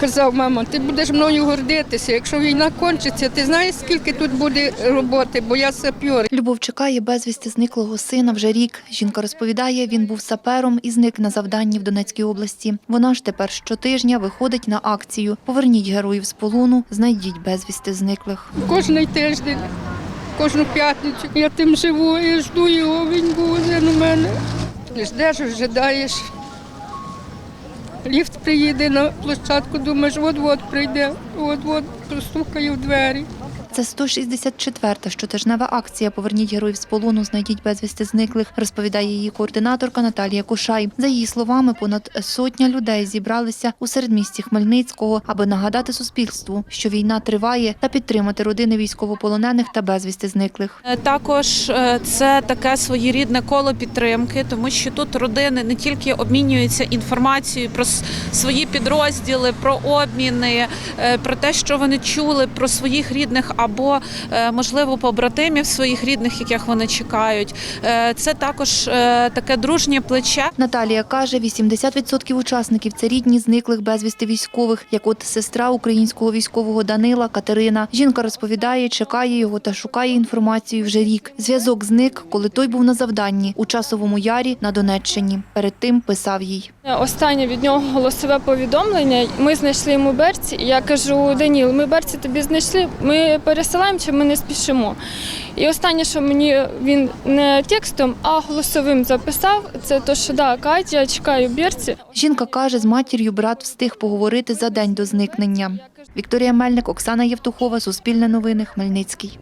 Казав, мама, ти будеш мною гордитися. Якщо війна кончиться, ти знаєш, скільки тут буде роботи, бо я сапьор. Любов чекає безвісти зниклого сина вже рік. Жінка розповідає, він був сапером і зник на завданні в Донецькій області. Вона ж тепер щотижня виходить на акцію «Поверніть героїв з полону, знайдіть безвісти зниклих». Кожний тиждень, кожну п'ятницю. Я тим живу і жду його, він був один у мене. Ждеш, ожидаєш. Ліфт приїде на площадку, думаєш, от-от прийде, от-от простукає в двері. Це 164-та щотижнева акція «Поверніть героїв з полону, знайдіть безвісти зниклих», розповідає її координаторка Наталія Кошай. За її словами, понад сотня людей зібралися у середмісті Хмельницького, аби нагадати суспільству, що війна триває, та підтримати родини військовополонених та безвісти зниклих. Е, Також е, це таке своєрідне коло підтримки, тому що тут родини не тільки обмінюються інформацією про свої підрозділи, про обміни, е, про те, що вони чули про своїх рідних або е, можливо побратимів своїх рідних, яких вони чекають. Е, Це також е, таке дружнє плече. Наталія каже, 80% учасників це рідні зниклих безвісти військових, як от сестра українського військового Данила Катерина. Жінка розповідає, чекає його та шукає інформацію вже рік. Зв'язок зник, коли той був на завданні у часовому ярі на Донеччині. Перед тим писав їй. Останнє від нього голосове повідомлення. Ми знайшли йому берці. Я кажу, Даніл, ми берці тобі знайшли. Ми пересилаємо чи ми не спішимо. І останнє, що мені він не текстом, а голосовим записав, це то, що да, Катя, чекаю бірці. Жінка каже, з матір'ю брат встиг поговорити за день до зникнення. Вікторія Мельник, Оксана Євтухова, Суспільне новини, Хмельницький.